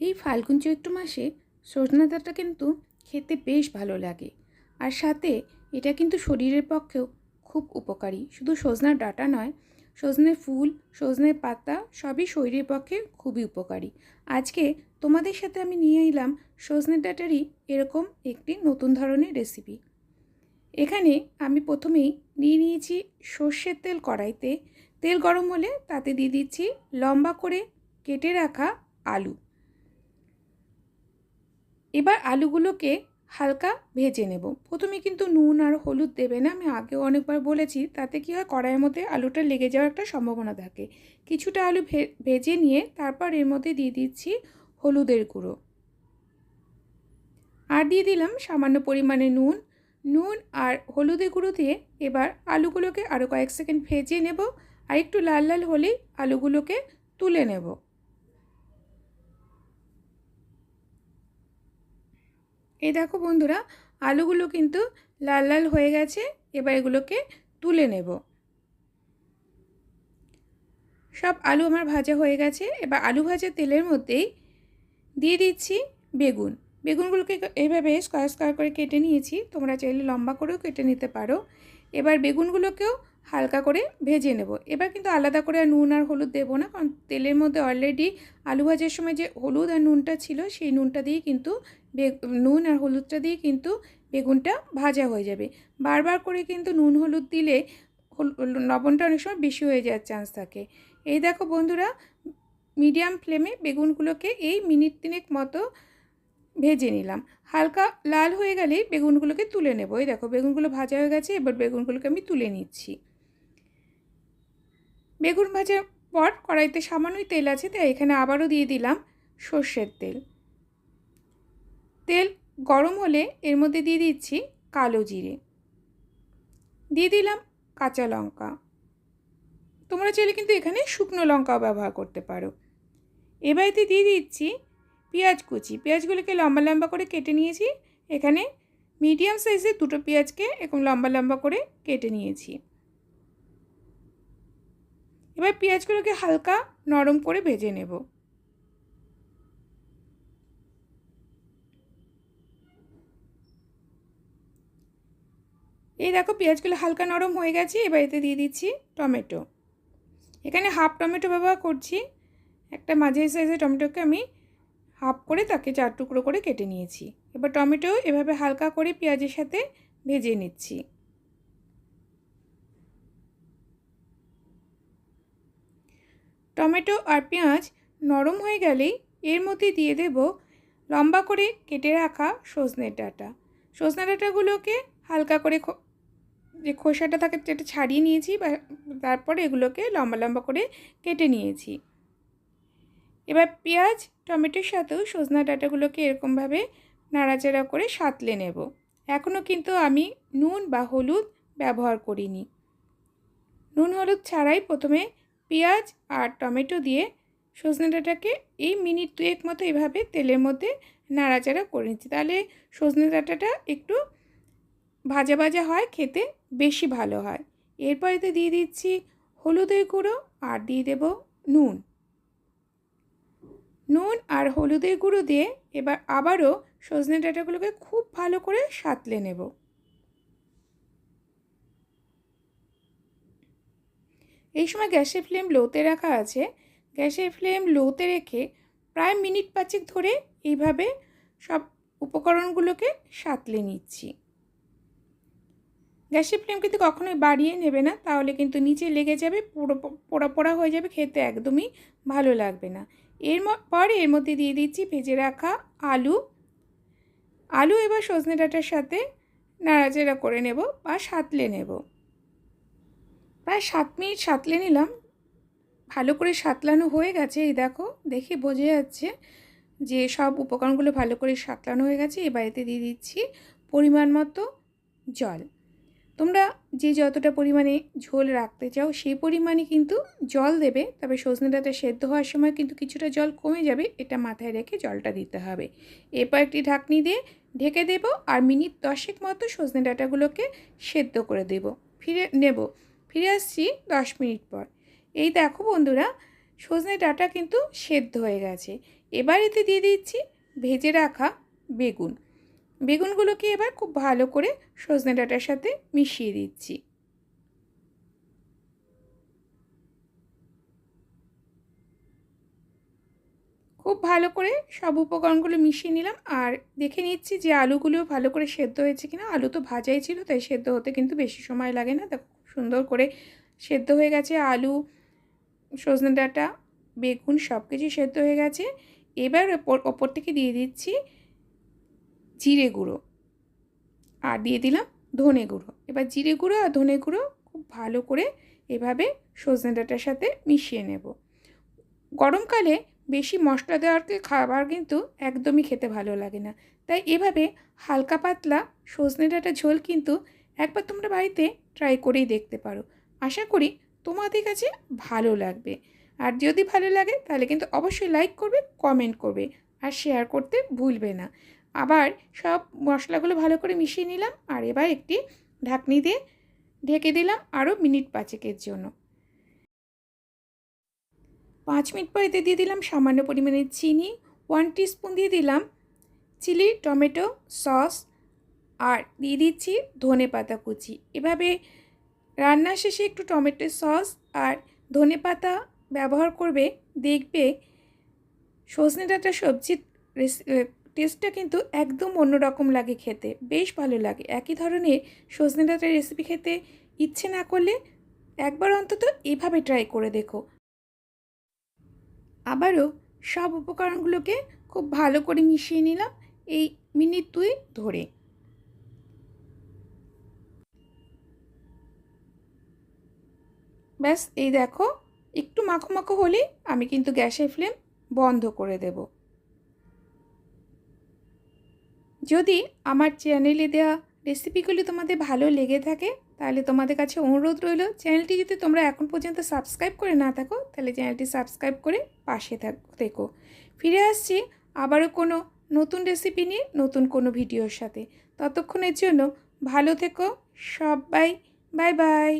এই ফাল্গুন চৈত্র মাসে সজনা ডাঁটা কিন্তু খেতে বেশ ভালো লাগে। আর সাথে এটা কিন্তু শরীরের পক্ষেও খুব উপকারী। শুধু সজনার ডাঁটা নয়, সজনে ফুল, সজনে পাতা সবই শরীরের পক্ষে খুবই উপকারী। আজকে তোমাদের সাথে আমি নিয়ে এলাম সজনে ডাঁটারই এরকম একটি নতুন ধরনের রেসিপি এখানে আমি প্রথমেই নিয়ে নিয়েছি সর্ষের তেল কড়াইতে। তেল গরম হলে তাতে দিয়ে দিচ্ছি লম্বা করে কেটে রাখা আলু। এবার আলুগুলোকে হালকা ভেজে নেব। প্রথমে কিন্তু নুন আর হলুদ দেবে না। আমি আগেও অনেকবার বলেছি, তাতে কি হয়, কড়াইয়ের মধ্যে আলুটা লেগে যাওয়ার একটা সম্ভাবনা থাকে। কিছুটা আলু ভেজে নিয়ে তারপর এর মধ্যে দিয়ে দিচ্ছি হলুদের গুঁড়ো। আর দিয়ে দিলাম সামান্য পরিমাণে নুন। নুন আর হলুদের গুঁড়ো দিয়ে এবার আলুগুলোকে আরও কয়েক সেকেন্ড ভেজে নেব। আর একটু লাল লাল হলেই আলুগুলোকে তুলে নেব। এই দেখো বন্ধুরা, আলুগুলো কিন্তু লাল লাল হয়ে গেছে, এবার এগুলোকে তুলে নেব। সব আলু আমার ভাজা হয়ে গেছে, এবার আলু ভাজা তেলের মধ্যেই দিয়ে দিচ্ছি বেগুন। বেগুনগুলোকে এইভাবে স্কোয়ার স্কোয়ার করে কেটে নিয়েছি, তোমরা চাইলে লম্বা করেও কেটে নিতে পারো। এবার বেগুনগুলোকেও হালকা করে ভেজে নেব। এবার কিন্তু আলাদা করে আর নুন আর হলুদ দেবো না, কারণ তেলের মধ্যে অলরেডি আলু ভাজার সময় যে হলুদ আর নুনটা ছিল, সেই নুনটা দিয়ে কিন্তু নুন আর হলুদটা দিয়ে কিন্তু বেগুনটা ভাজা হয়ে যাবে। বারবার করে কিন্তু নুন হলুদ দিলে লবণটা অনেক সময় বেশি হয়ে যাওয়ার চান্স থাকে। এই দেখো বন্ধুরা মিডিয়াম ফ্লেমে বেগুনগুলোকে এই মিনিট তিনেক মতো ভেজে নিলাম। হালকা লাল হয়ে গেলেই বেগুনগুলোকে তুলে নেব। এই দেখো, বেগুনগুলো ভাজা হয়ে গেছে, এবার বেগুনগুলোকে আমি তুলে নিচ্ছি। বেগুন ভাজার পর কড়াইতে সামান্যই তেল আছে, তাই এখানে আবারও দিয়ে দিলাম সর্ষের তেল। তেল গরম হলে এর মধ্যে দিয়ে দিচ্ছি কালো জিরে। দিয়ে দিলাম কাঁচা লঙ্কা। তোমরা চাইলে কিন্তু এখানে শুকনো লঙ্কাও ব্যবহার করতে পারো। এবারেতে দিয়ে দিচ্ছি পেঁয়াজ কুচি। পেঁয়াজগুলোকে লম্বা লম্বা করে কেটে নিয়েছি। এখানে মিডিয়াম সাইজের দুটো পেঁয়াজকে এরকম লম্বা লম্বা করে কেটে নিয়েছি। এবার পেঁয়াজগুলোকে হালকা নরম করে ভেজে নেব। এই দেখো পেঁয়াজগুলো হালকা নরম হয়ে গেছে, এবার এতে দিয়ে দিচ্ছি টমেটো। এখানে হাফ টমেটো ব্যবহার করছি। একটা মাঝারি সাইজের টমেটোকে আমি হাফ করে তাকে চার টুকরো করে কেটে নিয়েছি। এবার টমেটো এভাবে হালকা করে পেঁয়াজের সাথে ভেজে নিচ্ছি। টমেটো আর পেঁয়াজ নরম হয়ে গেলেই এর মধ্যে দিয়ে দেব লম্বা করে কেটে রাখা সজনে ডাঁটা। সজনে ডাঁটাগুলোকে হালকা করে যে খোসাটা থাকে সেটা ছাড়িয়ে নিয়েছি বা তারপর এগুলোকে লম্বা লম্বা করে কেটে নিয়েছি। এবার পেঁয়াজ, টমেটোর সাথেও সজনা ডাঁটাগুলোকে এরকমভাবে নাড়াচাড়া করে সাঁতলে নেব। এখনও কিন্তু আমি নুন বা হলুদ ব্যবহার করিনি। নুন, হলুদ ছাড়াই প্রথমে পেঁয়াজ আর টমেটো দিয়ে সজনে ডাঁটাকে এই মিনিট দুয়েক মতো এভাবে তেলের মধ্যে নাড়াচাড়া করে নিচ্ছি। তাহলে সজনে ডাঁটাটা একটু ভাজা ভাজা হয়, খেতে বেশি ভালো হয়। এরপর এতে দিয়ে দিচ্ছি হলুদের গুঁড়ো আর দিয়ে দেব নুন। নুন আর হলুদের গুঁড়ো দিয়ে এবার আবারও সজনে ডাঁটাগুলোকে খুব ভালো করে সাঁতলে নেব। এই সময় গ্যাসের ফ্লেম লোতে রাখা আছে। গ্যাসের ফ্লেম লোতে রেখে প্রায় মিনিট পাঁচেক ধরে এইভাবে সব উপকরণগুলোকে সাঁতলে নিচ্ছি। গ্যাসের ফ্লেম কিন্তু কখনোই বাড়িয়ে নেবে না, তাহলে কিন্তু নিচে লেগে যাবে পুরো পোড়া পোড়া হয়ে যাবে, খেতে একদমই ভালো লাগবে না। এর পর এর মধ্যে দিয়ে দিচ্ছি ভেজে রাখা আলু। আলু এবার সজনে ডাঁটার সাথে নাড়াচাড়া করে নেব বা সাঁতলে নেব। প্রায় সাত মিনিট সাঁতলে নিলাম। ভালো করে সাঁতলানো হয়ে গেছে। এই দেখো, দেখে বোঝা যাচ্ছে যে সব উপকরণগুলো ভালো করে সাঁতলানো হয়ে গেছে। এ বাড়িতে দিয়ে দিচ্ছি পরিমাণ মতো জল। তোমরা যে যতটা পরিমাণে ঝোল রাখতে চাও, সেই পরিমাণে কিন্তু জল দেবে। তবে সজনে ডাঁটা সেদ্ধ হওয়ার সময় কিন্তু কিছুটা জল কমে যাবে। এটা মাথায় রেখে জলটা দিতে হবে। এরপর একটি ঢাকনি দিয়ে ঢেকে দেব আর মিনিট দশেক মতো সজনে ডাঁটাগুলোকে সেদ্ধ করে দেব। ফিরে নেব। ফিরে আসছি দশ মিনিট পর। এই দেখো বন্ধুরা, সজনে ডাঁটা কিন্তু সেদ্ধ হয়ে গেছে। এবার এতে দিয়ে দিচ্ছি ভেজে রাখা বেগুন। বেগুনগুলোকে এবার খুব ভালো করে সজনে ডাটার সাথে মিশিয়ে দিচ্ছি। খুব ভালো করে সব উপকরণগুলো মিশিয়ে নিলাম আর দেখে নিচ্ছি যে আলুগুলো ভালো করে সেদ্ধ হয়েছে কিনা। আলু তো ভাজাই ছিল, তাই সেদ্ধ হতে কিন্তু বেশি সময় লাগে না। দেখো সুন্দর করে সেদ্ধ হয়ে গেছে, আলু, সজনে ডাঁটা, বেগুন সব কিছু সেদ্ধ হয়ে গেছে। এবার ওপর ওপর থেকে দিয়ে দিচ্ছি জিরে গুঁড়ো আর দিয়ে দিলাম ধনে গুঁড়ো। এবার জিরে গুঁড়ো আর ধনে গুঁড়ো খুব ভালো করে এভাবে সজনে ডাঁটার সাথে মিশিয়ে নেব। গরমকালে বেশি মশলা দেওয়ারকে খাবার কিন্তু একদমই খেতে ভালো লাগে না। তাই এভাবে হালকা পাতলা সজনে ডাঁটা ঝোল কিন্তু একবার তোমরা বাড়িতে ট্রাই করেই দেখতে পারো। আশা করি তোমাদের কাছে ভালো লাগবে। আর যদি ভালো লাগে, তাহলে কিন্তু অবশ্যই লাইক করবে কমেন্ট করবে আর শেয়ার করতে ভুলবে না। আবার সব মশলাগুলো ভালো করে মিশিয়ে নিলাম আর এবার একটি ঢাকনি দিয়ে ঢেকে দিলাম আরও মিনিট পাঁচেকের জন্য। পাঁচ মিনিট পর এতে দিয়ে দিলাম সামান্য পরিমাণে চিনি ওয়ান স্পুন দিয়ে দিলাম চিলি টমেটো সস আর দিয়ে দিচ্ছি ধনে পাতা কুচি। এভাবে রান্নার শেষে একটু টমেটো সস আর ধনে পাতা ব্যবহার করবে, দেখবে সজনে ডাঁটা সবজির টেস্টটা কিন্তু একদম অন্যরকম লাগে খেতে, বেশ ভালো লাগে। একই ধরনের সজনে ডাঁটার রেসিপি খেতে ইচ্ছে না করলে একবার অন্তত এভাবে ট্রাই করে দেখো। আবারও সব উপকরণগুলোকে খুব ভালো করে মিশিয়ে নিলাম, এই মিনিট দুই ধরে। ব্যাস, এই দেখো, একটু মাখো মাখো হলেই আমি কিন্তু গ্যাসের ফ্লেম বন্ধ করে দেব। যদি আমার চ্যানেলে দেওয়া রেসিপিগুলি তোমাদের ভালো লেগে থাকে, তাহলে তোমাদের কাছে অনুরোধ রইল, চ্যানেলটি যদি তোমরা এখন পর্যন্ত সাবস্ক্রাইব করে না থাকো, তাহলে চ্যানেলটি সাবস্ক্রাইব করে পাশে থাক, থেকো। ফিরে আসছি আবারও কোনো নতুন রেসিপি নিয়ে, নতুন কোনো ভিডিওর সাথে। ততক্ষণের জন্য ভালো থেকো, সবাই, বাই বাই।